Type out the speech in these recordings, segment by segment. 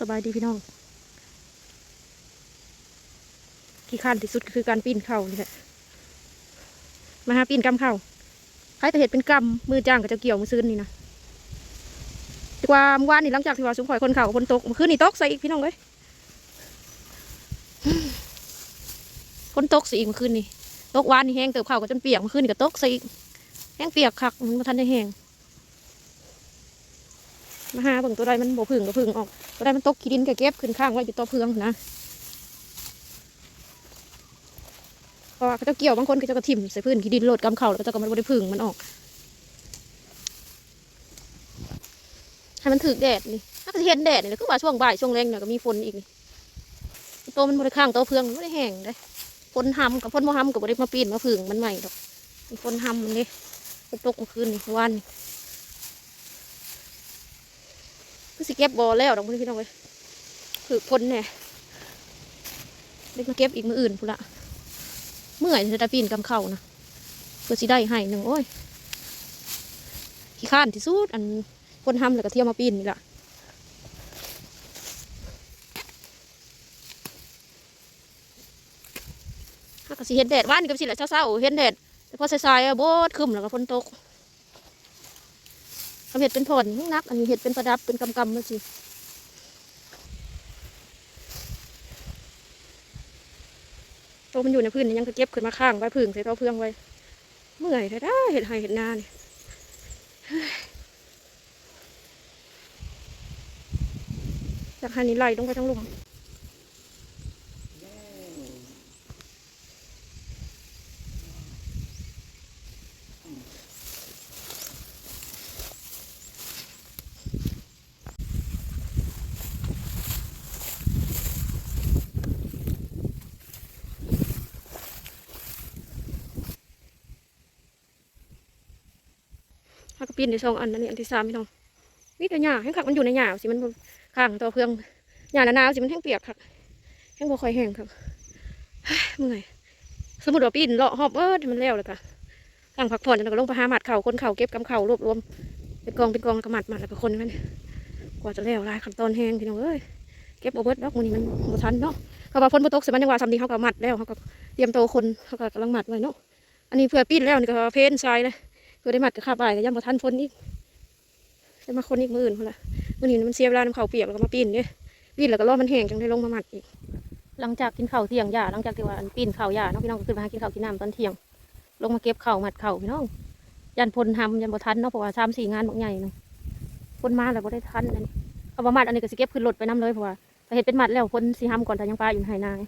สบายดีพี่น้องขี้ข้านที่สุดคือการปีนเข่านี่แหละมาหาปีนกำเข่าใครแต่เห็ดเป็นกำมือจ้างก็จะเกี่ยวมือซื้อนี่นะดีกว่าเมื่อวานนี่หลังจากที่ว่าสุมข่อยคนเข่าคนตกเมื่อคืนนี่ตกใส่อีกพี่น้องเลยคนตกใส่อีกเมื่อคืนนี่ตกวานนี่แห้งเติบเข่าก็จนเปียกเมื่อคืนนี่ก็ตกใส่อีกแห้งเปียกคักมันทันได้แห้งมาหาเบิ่งตัวใดมันบ่พึ่งก็พึ่งออก ก็ได้มันตกขี้ดินก็เก็บขึ้นข้างไว้อยู่ต่อเพืองนะเพราะว่าเขาเจะเกี่ยวบางคนก็จะกระถิ่มใส่พื้นขี้ดินโหลดกำเข่าแล้วก็จะก็มันบ่ได้พึ่งมันออกให้มันถึกแดดนี่ถ้าจะเห็นแดดนี่ก็ว่าช่วงบ่ายช่วงแรงเนี่ยก็มีฝนอีกนี่โตมันบ่ได้ข้างโตอเพืองมันบ่ได้แห้งได้ฝนหำกับฝนบ่หำกับบ่ได้มาปีนมาพึ่งมันใหม่ดอกฝนหำมันเลยตกเมื่อคืนนี่วันนี่ ก็สิเก็บบอแล้วดอกพี่น้องเลยถือพ้นเนี่ยเล็กมาเก็บอีกมืออื่นพูนละเมื่อยจะได้ปีนกำเข่านะเพื่อสิได้ให้หนึ่งโอ้ยขี้ข้านที่สุดอันคนทำแล้วก็เที่ยวมาปีนนี่ละถ้าก็สิเห็นแดดว่านกับสิแหละเช้าๆเห็นแดดแต่พอสายๆโบดขึ้นแล้วก็ฝนตก ทำเห็ดเป็นผลนักอันนี้เห็ดเป็นประดับเป็นกำกำมาสิโตมันอยู่ในพื้นยังก็เก็บขึ้นมาข้างไว้พึ่งใส่เท้าเพื่องไว้ เมื่อยแท้ได้เห็ดไห้เห็ดนาเนี่ยจากหันนี้ไหลลงไปทั้งหลุม ถ้าก็ปีนในสองอันนั่นนี่อันที่สามพี่น้องนี่แต่หญ้าให้ขักมันอยู่ในหญ้าสิมันข้างตัวเพื่องหญ้าหนาวสิมันแห้งเปียกคักแห้งบ่ค่อยแห้งครับเมื่อยสมมติว่าปีนเลาะหอบเออมันแล้วเลยค่ะข้งพักผ่อนแล้วก็ลงไปหาหมัดเข่าคนเข่าเก็บกำเข่ารวบรวมเป็นกองเป็นกองแล้วก็หมัดหมัดแล้วก็คนมันกว่าจะแล้วลายขั้นตอนแห้งพี่น้องเอ้ยเก็บเอาเบิดดอกมันนี่มันบทันเนาะเขาว่าฝนบ่ตกสิมันยังว่าทำดีเขาก็หมัดแล้วเขาก็เตรียมโตวคนเขาก็กำลังหมัดไว้เนาะอันนี้เพื่อปีนแล้วนี่ก็เพนทรายเลย เพื่อได้หมัดกับข้าบ่ายก็ยังบ่ทันพ้นอีกได้มาคนอีกมื่นพุ่นละมือนี้มันเสียเวลาน้ำเขาเปียกแล้วก็มาปีนเนี่ยปีนแล้วก็รอมันแห้งจังได้ลงมาหมัดอีก หลังจากกินข้าวเที่ยงหย่าหลังจากที่ว่าอันปีนข้าวย่าน้องพี่น้องก็ขึ้นมากินข้าวกินน้ำตอนเที่ยง ลงมาเก็บข้าวหมัดข้าวพี่น้อง ยันพลทำยันบ่ทันเนาะเพราะว่าสามสี่งานบางใหญ่เนาะพลมาแล้วบ่ได้ทันอันนี้เอาประมาดอันนี้ก็สิเก็บขึ้นรถไปน้ำเลยเพราะว่าเห็ดเป็นหมัดแล้วพลสีห้ำก่อนแต่ยังปลาอยู่ไหนาย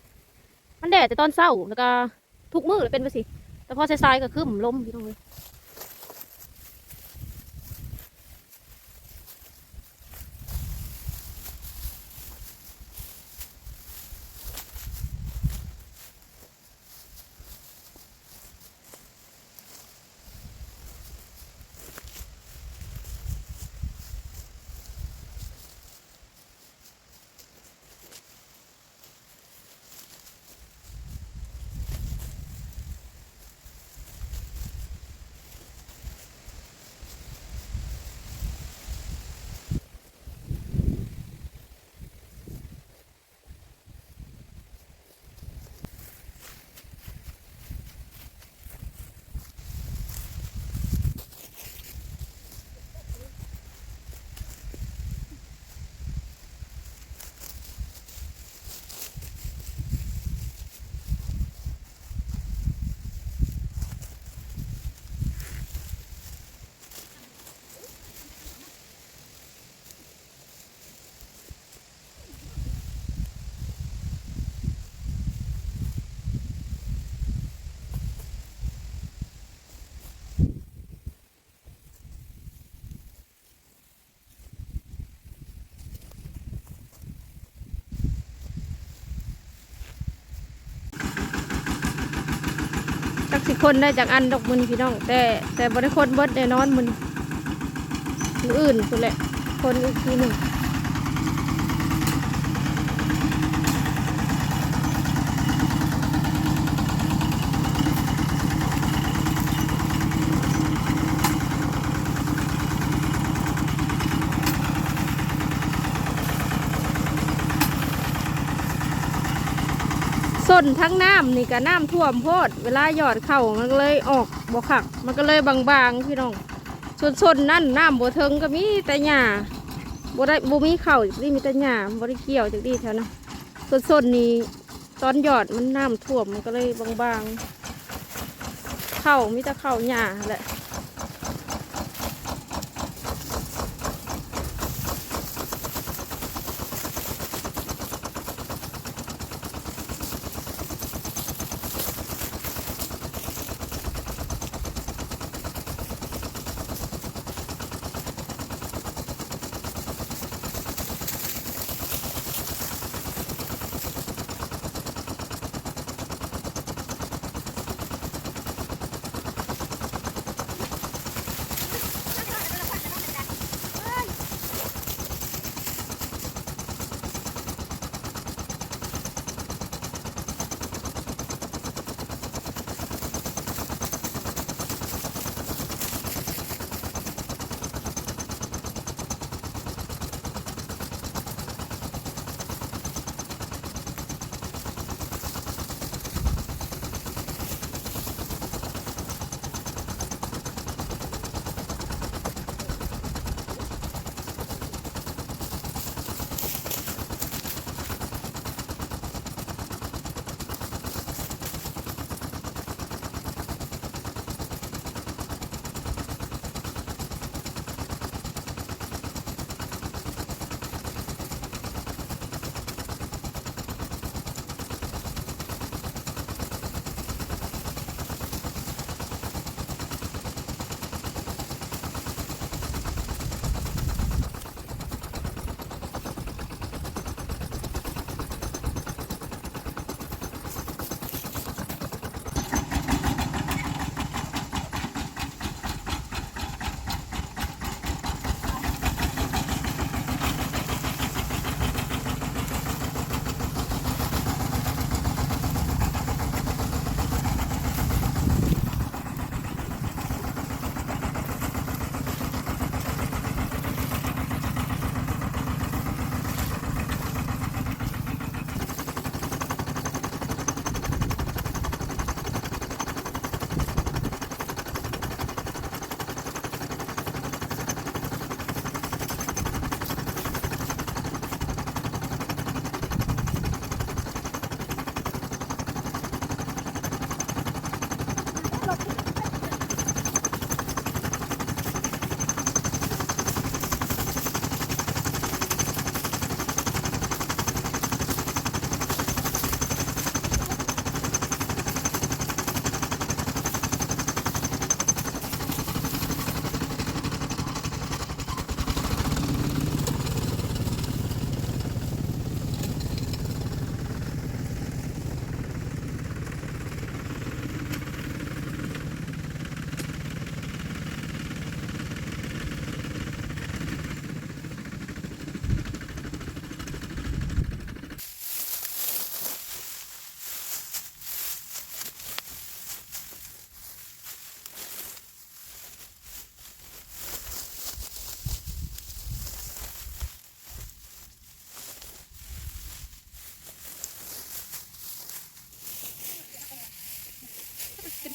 มันแดดแต่ตอนเช้าแล้วก็ทุกมือเลยเป็นไปสิแต่พอสายๆก็ครึ้มลมพี่น้องเลย สิคนได้จากอันดอกมือนี่พี่น้อง แต่แต่บริคนเบิดแน่นอนมือนี้มืออื่นคนแหละคนอีกทีหนึ่ง ส้นทั้งน้ำนี่ก็น้ำท่วมโพด เวลาหยอดเข่ามันก็เลยออกบ่ขัก มันก็เลยบางๆพี่น้องส่วนส้นนั่นน้ำบ่เทิงก็มีแต่หญ้าบ่ได้บ่มีเข่านี่มีแต่หญ้าบ่ได้เกี่ยวจากดีแถวนะส่วนส้นนี้ตอนหยอดมันน้ำท่วมมันก็เลยบางๆเข่ามีแต่เข่าหญ้าแหละ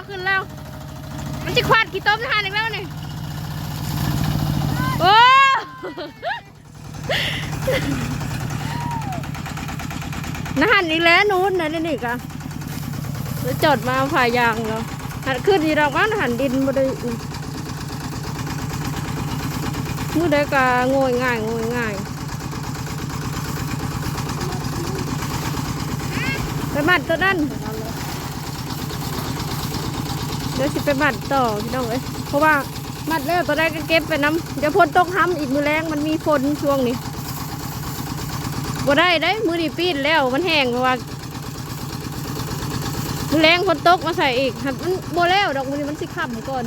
สิควาดขี้ต้มทานอีกแล้วนี่โอ้นหันอีกแล้วนู้นนะนี่นี่กะแล้วจอดมาผ่ายางแล้วหันขึ้นดีเราบ้านหันดินมาได้อีมือได้กะโงยง่ายโงยง่ายไปมัดตัวนั้นเดี๋ยวสิไปมัดต่อพี่น้องเอ้ยเพราะว่ามัดแล้วตัวแรกก็เก็บไปน้ำเดี๋ยวฝนตกห้ำอีกมือแรงมันมีฝนช่วงนี้บ่ได้ได้มือดีปีนแล้วมันแห้งเพราะว่ามือแรงฝนตกมาใส่อีกหัดมันบ่แล้วดอกมือนี้มันสิค่ำก่อน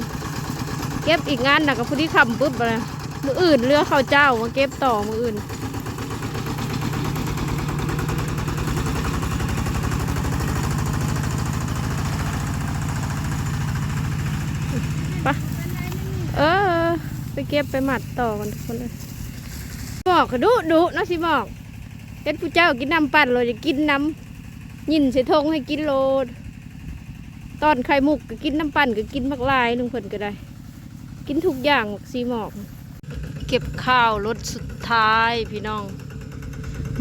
เก็บอีกงานหนักกับผู้ที่ค่ำปุ๊บเลยมืออื่นเรือข้าวเจ้ามาเก็บต่อมืออื่นไปะเออ ไป เก็บไปหมัดต่อกันทุกคนเลยบอกก็ดุดุเนาะสิบอกเฮ็ดผู้เจ้ากินน้ำปั่นเราจะกินน้ำยินใส่ทงให้กินโลดตอนไข่มุกก็กินน้ำปั่นก็กินมักลายนึงเพิ่นก็ได้ กินทุกอย่างมักซีหมอก เก็บข้าวรถสุดท้ายพี่น้อง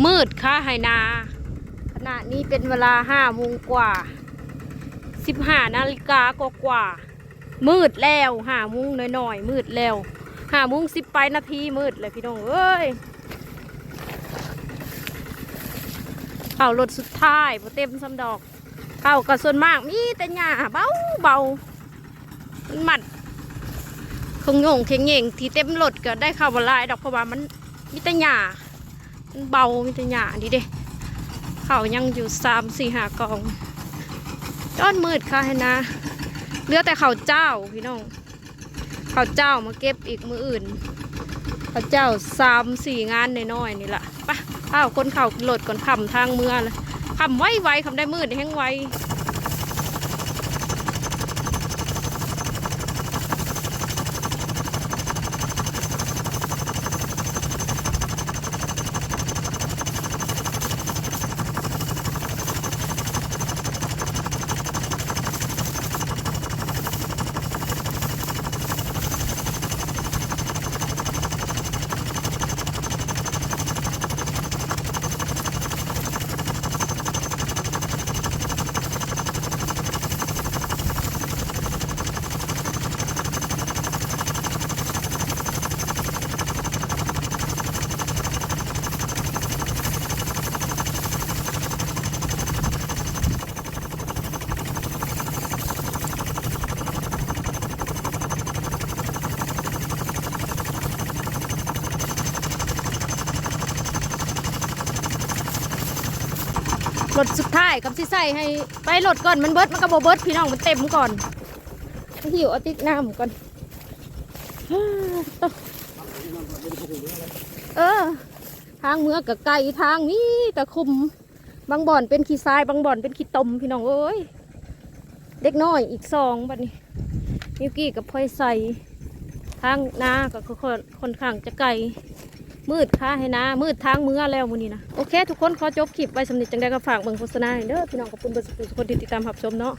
มืดค่าไหนา ขณะนี้เป็นเวลาห้าโมงกว่าสิบห้านาฬิกากว่ากว่ามืดแล้วห้าโมงหน่อยๆมืดแล้ว ห้าโมงสิบไปนาทีมืดเลยพี่น้องเอ้ยเข้ารถสุดท้ายพอเต็มสำดอกเข้าก็ส่วนมากมีแต่หญ้าเบาเบามันมัดคงโยงเข่งเง่งที่เต็มรถก็ได้เข้าบลายดอกเพราะว่ามันมีแต่หญ้ามันเบามีแต่หญ้าดีเด้เข่ายังอยู่สามสี่หากองจอนมืดค่ะให้นะเหลือแต่เข่าเจ้าพี่น้อง ข้าวเจ้ามาเก็บอีกมืออื่นข้าวเจ้าสามสี่งานน้อยๆนี่แหละปะข้าวคนเข่าโหลดก่อนขำทางเมือเลยขำไวไวๆขำได้มืดแห้งไว ถสุดท้ายกับที่ใส่ให้ไปรถก่อนมันเบิดมันก็บเบิดพี่น้องมันเต็มก่อนหิวเอาติ๊กน้ำก่อนเออ ทางเมือกับไก่ทางนี้ตะคุมบางบ่อนเป็นขี้ทรายบางบ่อนเป็นขี้ตมพี่น้องเอ้ยเด็กน้อยอีกสองบัดนี้มิวกี้กับพลอยใส่ทางนาก็ค่อนค่อนข้างจะไกล มืดค่ะให้นะ มืดทางเมือแล้วมื้อนี้นะโอเค ทุกคนขอจบคลิปไว้สำนิทจังได้ก็ฝากเบิ่งโฆษณาเด้อพี่น้องขอบคุณเบอร์สุขทุกคนที่ติดตามรับชมเนาะ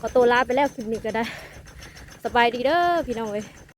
ขอตัวลาไปแล้วคลิปนี้ก็ได้ สบายดีเด้อพี่น้องเว้ย